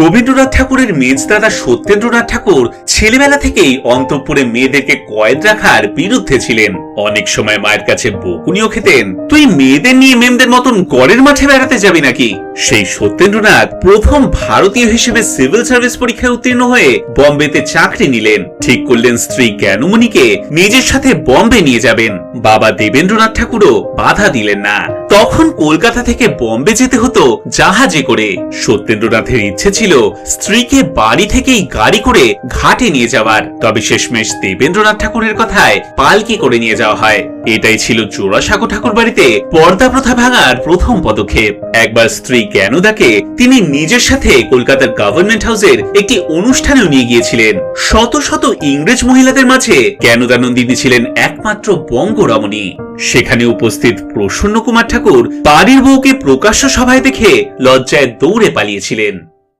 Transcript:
রবীন্দ্রনাথ ঠাকুরের মেজদাদা সত্যেন্দ্রনাথ ঠাকুর ছেলেবেলা থেকেই অন্তঃপুরে মেয়েদেরকে কয়েদ রাখার বিরুদ্ধে ছিলেন। অনেক সময় মায়ের কাছে বকুনিও খেতেন। তুই মেয়েদের নিয়ে মেমদের মতন গড়ের মাঠে বেড়াতে যাবি নাকি? সেই সত্যেন্দ্রনাথ প্রথম ভারতীয় হিসেবে সিভিল সার্ভিস পরীক্ষায় উত্তীর্ণ হয়ে বম্বেতে চাকরি নিলেন। ঠিক করলেন স্ত্রী জ্ঞানমণিকে নিজের সাথে বম্বে নিয়ে যাবেন। বাবা দেবেন্দ্রনাথ ঠাকুরও বাধা দিলেন না। তখন কলকাতা থেকে বম্বে যেতে হতো জাহাজে করে। সত্যেন্দ্রনাথের ইচ্ছে ছিল স্ত্রীকে বাড়ি থেকেই গাড়ি করে ঘাটে নিয়ে যাওয়ার। তবে শেষমেশ দেবেন্দ্রনাথ ঠাকুরের কথায় পালকি করে নিয়ে যাওয়া হয়। এটাই ছিল জোড়াসাঁকো ঠাকুর বাড়িতে পর্দা প্রথা ভাঙার প্রথম পদক্ষেপ। একবার স্ত্রী জ্ঞানদাকে তিনি নিজের সাথে কলকাতার গভর্নমেন্ট হাউসের একটি অনুষ্ঠানেও নিয়ে গিয়েছিলেন। শত শত ইংরেজ মহিলাদের মাঝে জ্ঞানদানন্দিনী ছিলেন একমাত্র বঙ্গরমণী। সেখানে উপস্থিত প্রসন্ন কুমার ঠাকুর বাড়ির বউকে প্রকাশ্য সভায় দেখে লজ্জায় দৌড়ে পালিয়েছিলেন।